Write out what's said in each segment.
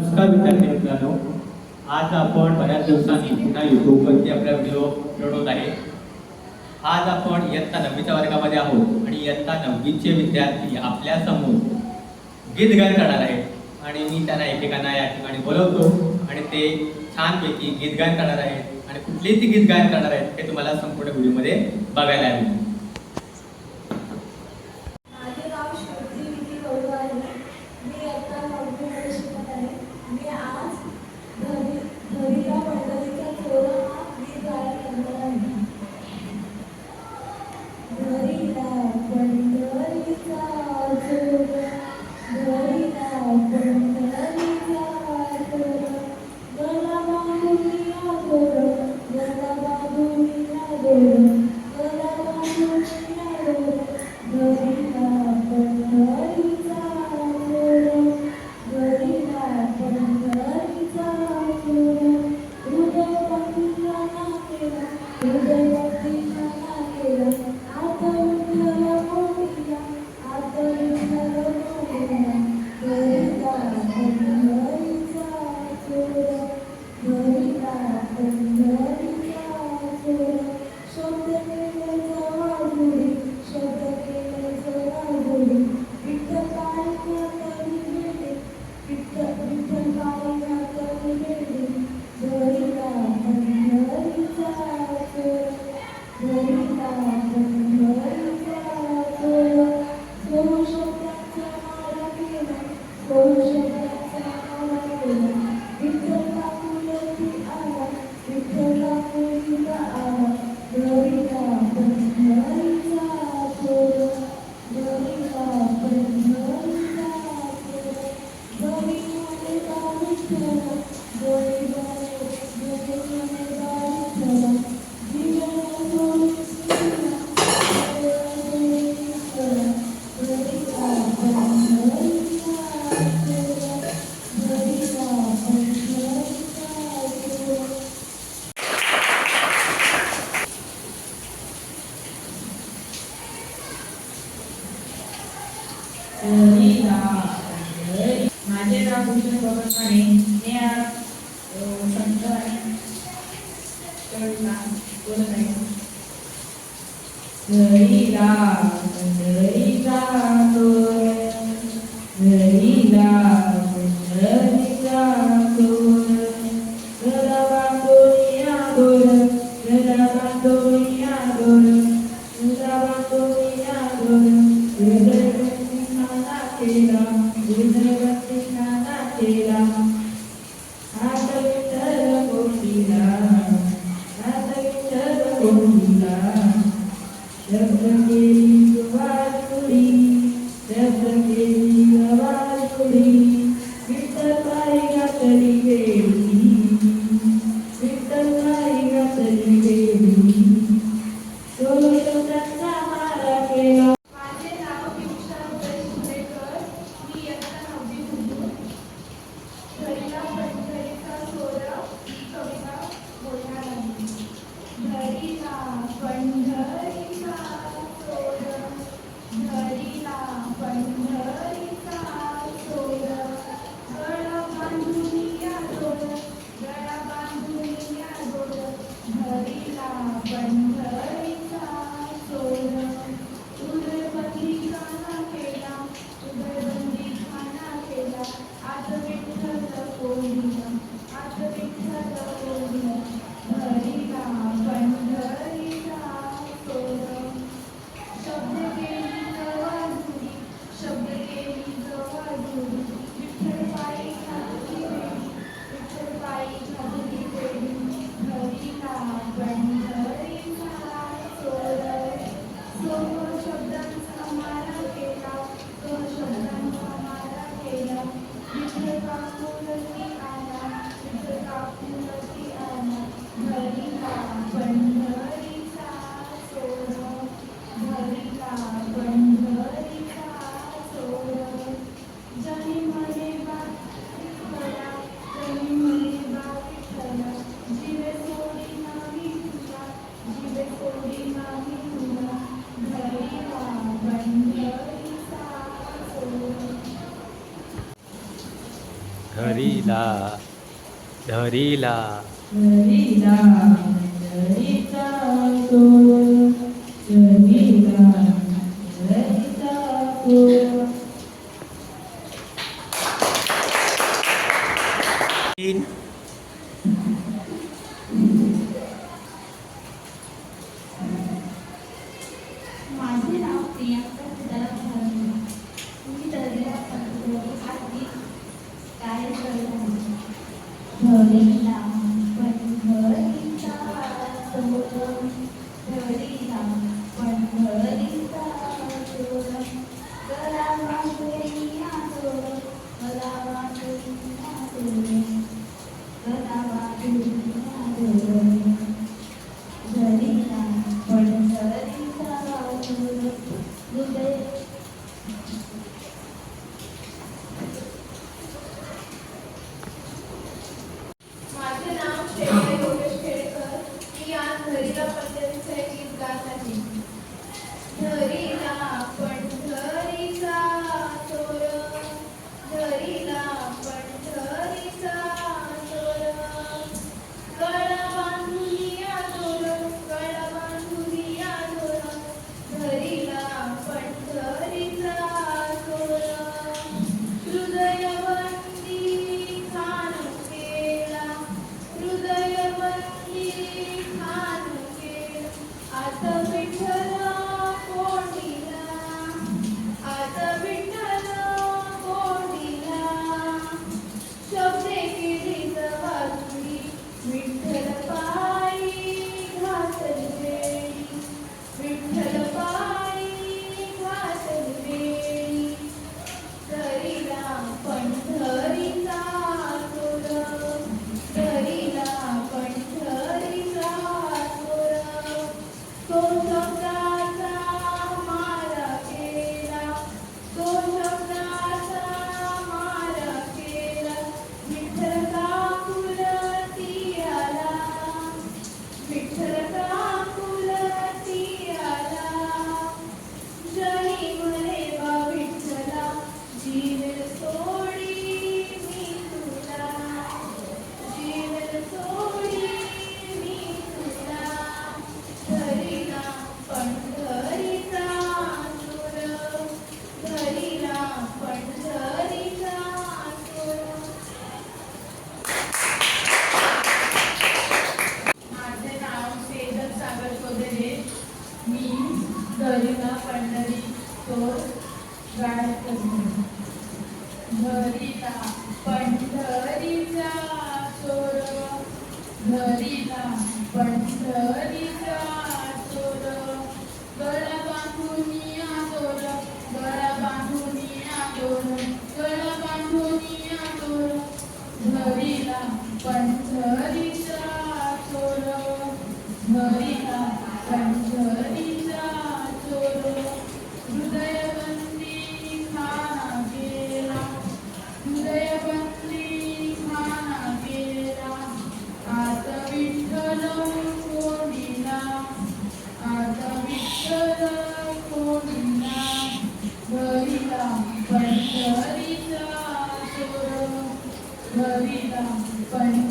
नमस्कार विद्यार्थी मित्रांनो आज आपण बऱ्याच दिवसांनी पुन्हा यूट्यूबवरती आपला व्हिडिओ मिळवत आहे. आज आपण इयत्ता नववीच्या वर्गामध्ये आहोत आणि इयत्ता नववीचे विद्यार्थी आपल्यासमोर गीत गायन करणार आहेत. आणि मी त्यांना एकेकांना या ठिकाणी बोलवतो आणि ते छानपैकी गीत गायन करणार आहेत आणि कुठलेही ती गीत गायन करणार आहेत हे तुम्हाला संपूर्ण व्हिडिओमध्ये बघायला मिळेल. माझे नाव कृष्ण भगत माने मी आज संत बोलत आहे मंडळीला in me. धरीला धरीला. धरीला धरीचा तो. وتبارك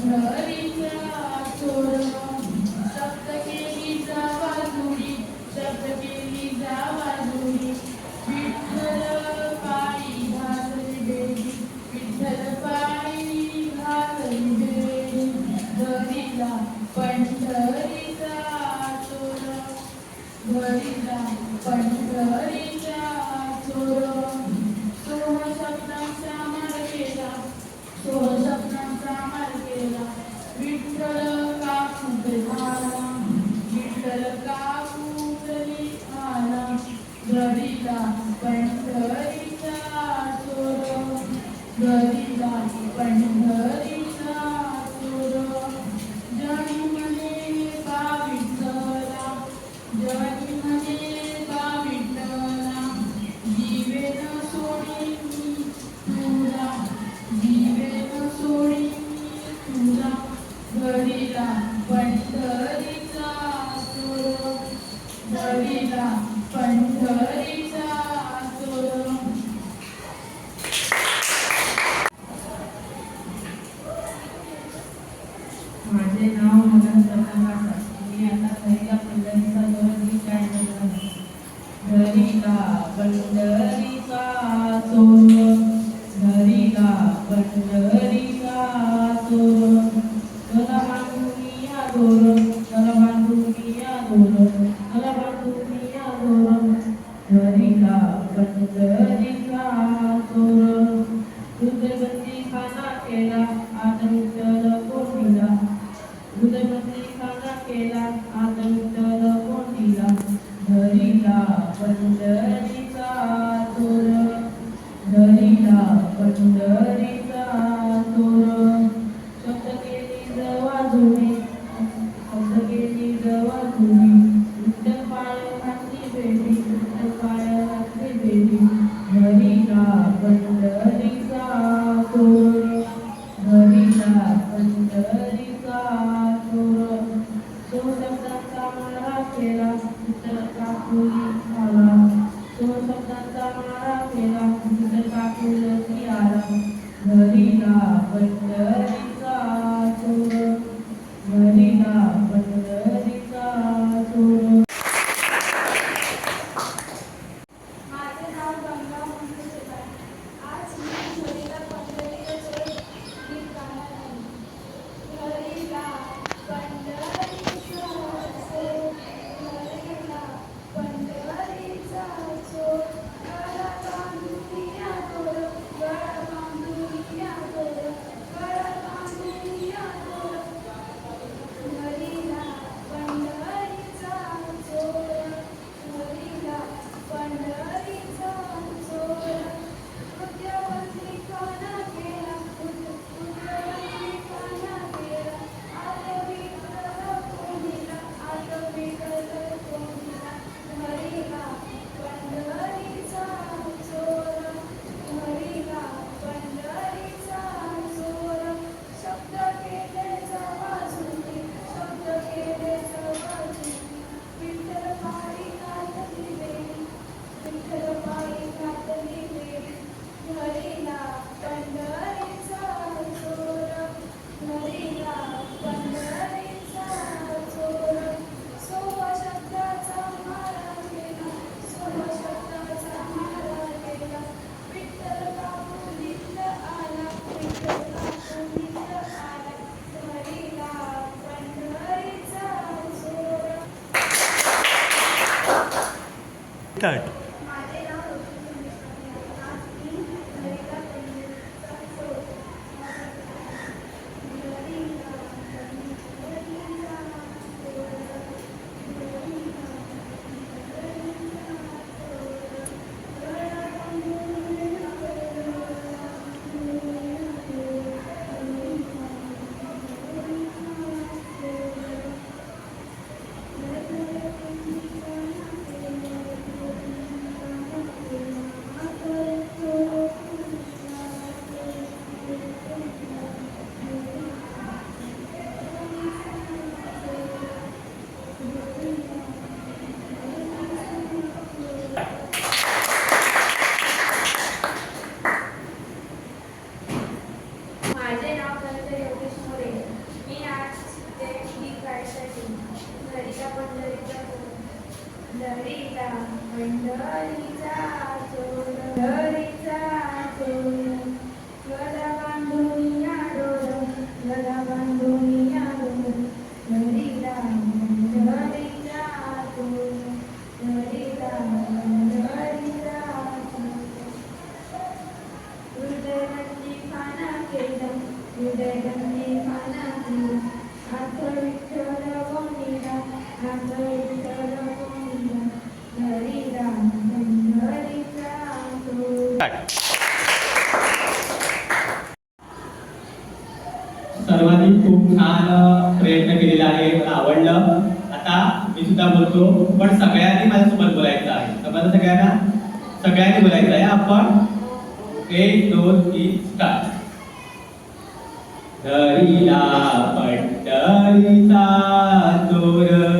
good. पंढरीचा चोर गरीबाची पंढर माझे नाव मनोज प्रकाश मी आता पहिला पंढरीचा गौरवी काय पंढरी का third. पंढरीचा पंढरीचा चोर पंढरीचा चोर. सर्वांनी खूप छान प्रयत्न केलेला आहे मला आवडलं. आता मी सुद्धा बोलतो पण सगळ्यांनी माझ्यासोबत बोलायचं आहे. तर मला सगळ्यांना सगळ्यांनी बोलायचं आहे. आपण एक दोन तीन स्टार्ट धरीला पट्टरीचा तोरण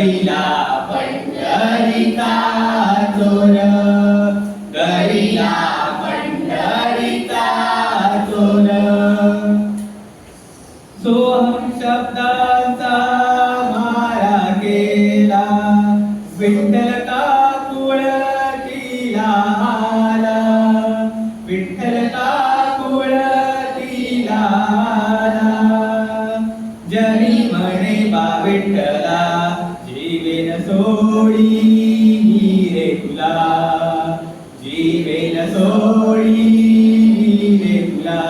गरीला पंढरीचा चोर गरीला पंढरीचा चोर सोहम शब्दाचा मारा केला. विठ्ठल का कुळतीला आला. विठ्ठल का कुळतीला आला. जरी म्हणे बा विठ्ठला जीवेन सोडी मी रे तुला जीवेन सोडी मी रे तुला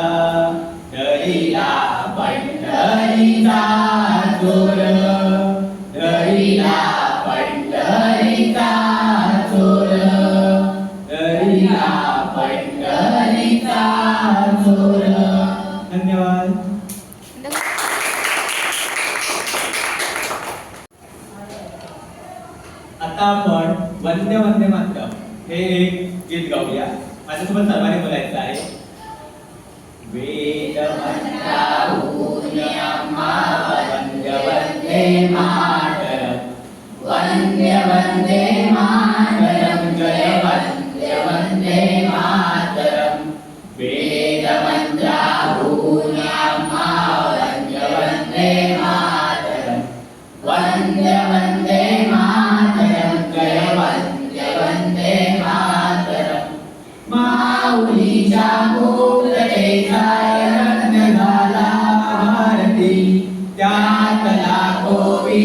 वंदे वंदे मात्र हे एक गीत गाऊया. माझ्यासोबत सर्वांनी बोलायचं आहे. वेद वंदे वंदे मातरम. वंदे वंदे मातरम. जय वंदे वंदे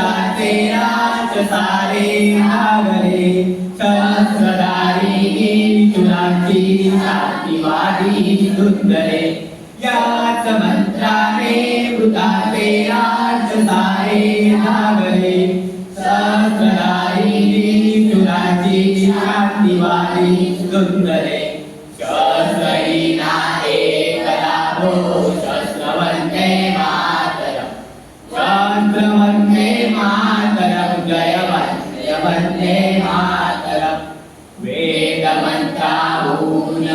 कृताचे राज सारे भागले सहस्रदारी चुराची छातीवादी सुंदरे याच मंत्राने कृताचे राज सारे भागले सहस्रदारी चुराची छातीवादी सुंदरे वन्दे मातरम्। वेदमन्ता वेद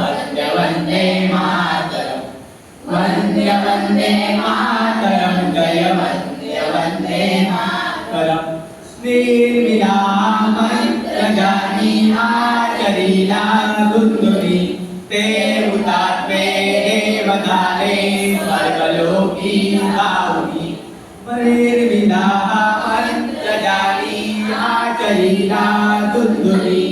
वन्द्य वन्दे मातरम्। वन्द्य वन्दे मातरम्। जय वन्द्य वन्दे मातरम्। श्रीमिला मन्त्रजानी आचरीला आचरिला ते उतात्मे देवताले सर्वलोकी स्वर्गलोकी गाऊनी निर्मिला मंत्र जानी आचरिला दुंदुरी ते